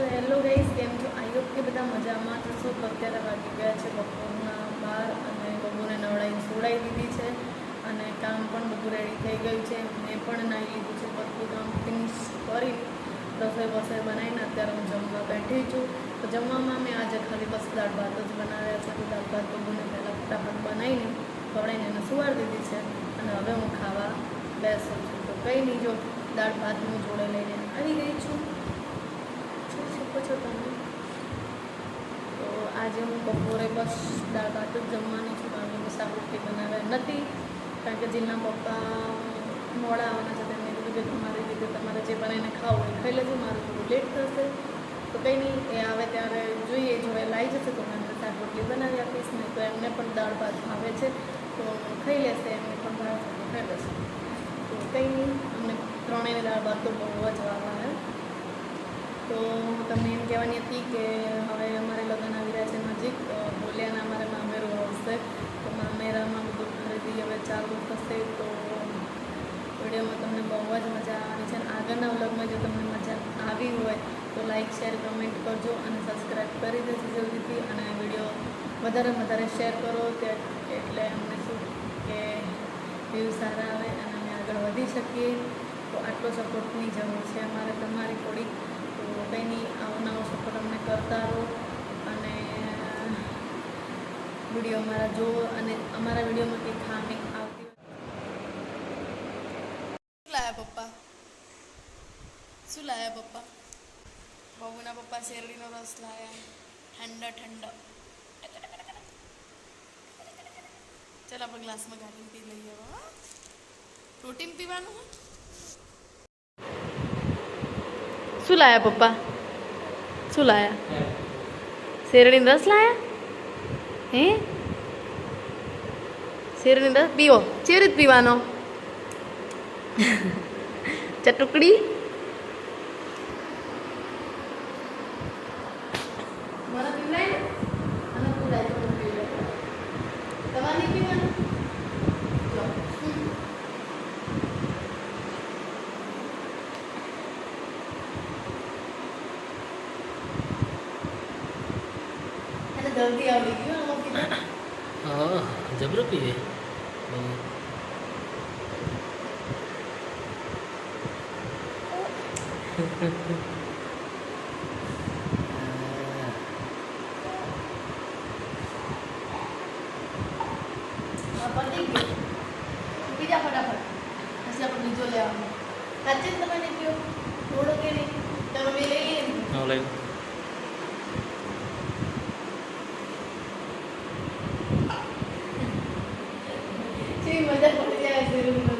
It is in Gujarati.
સો હેલો ગાઈસ, કેમ છો? આઈ હોપ કે બધા મજામાં તો શું અત્યારે વાગી ગયા છે બપોરના બાર અને બપોરે નવડાવીને સોડાઈ દીધી છે અને કામ પણ બધું રેડી થઈ ગયું છે. મેં પણ નાહી લીધું છે બધું કામ ફિનિશ કરી રસોઈ બસોઈ બનાવીને અત્યારે હું જમવા બેઠી છું. તો જમવામાં મેં આજે ખાલી બસ દાળ ભાત જ બનાવ્યા છે. તો દાળ ભાત બબુને પહેલાં ફટાફટ બનાવીને ખવડાવીને એને સુવાડી દીધી છે અને હવે હું ખાવા બેસું છું. તો કંઈ નહીં, જો દાળ ભાત હું જોડે લઈને આવી ગઈ છું. છો તમે? તો આજે હું બપોરે બસ દાળ ભાત જ જમવાની છું કારણ કે શાક રોટલી બનાવ્યા નથી, કારણ કે જીલના પપ્પા મોડા આવવાના છે તેમને કીધું કે તમારી રીતે તમારે જે બનાવીને ખાવું એ ખાઈ લેજો, મારું થોડું લેટ થશે. તો કંઈ નહીં, એ આવે ત્યારે જોઈએ, જો એ લાવી જશે તો મને શાકરોટલી બનાવી આપીશ, નહીં તો એમને પણ દાળ ભાત ભાવે છે, તો ખાઈ લેશે, એમને પણ ભાવે છે, તો ખાઈ લેશે. તો કંઈ નહીં, અમને ત્રણેય દાળ ભાત તો બહુ જ વાવવાના તો હું તમને એમ કહેવાની હતી કે હવે અમારે લગ્ન આવી રહ્યા છે નજીક બોલિયાના અમારે મામેરો આવશે તો મામેરામાં બધું ખરીદી હવે ચાલુ થશે તો વિડીયોમાં તમને બહુ જ મજા આવવાની છે. અને આગળના વ્લોગમાં જો તમને મજા આવી હોય તો લાઈક શેર કમેન્ટ કરજો અને સબસ્ક્રાઈબ કરી દેજો જલ્દીથી. અને વીડિયો વધારે વધારે શેર કરો એટલે અમને શું કે વ્યૂ સારા આવે અને અમે આગળ વધી શકીએ. તો આટલો સપોર્ટની જરૂર છે અમારે તમારી થોડીક તો કંઈ નહીં આવો નવો સપોર્ટ અમને અને વીડિયો અમારા જુઓ અને અમારા વિડીયોમાં કંઈ ખામી આવતી શું લાયા પપ્પા? શું લાયા પપ્પા? બહુના પપ્પા શેરડીનો રસ લાયા. ઠંડો ઠંડો. ચાલ આપણે ગ્લાસમાં ગાડીને પી લઈએ? પ્રોટીન પીવાનું હે? શું લાયા પપ્પા? શું લાયા? શેરડીનો રસ લાયા? હે? શેરડીનો રસ? પીવો. ચેરી જ પીવાનો? ચટુકડી? મને પીવડાય ને? પીવડાય. તમારે પીવાનું એને જલ્દી આવડી ગયું આમાં પીધા હા જબરો પીવે બહુ આ પતી ગયું બીજા ફટાફટ પછી આપણે બીજો લેવાનો સાચે જ તમે નહીં પીવો થોડો கொண்டு புதிய விரும்புகிறேன்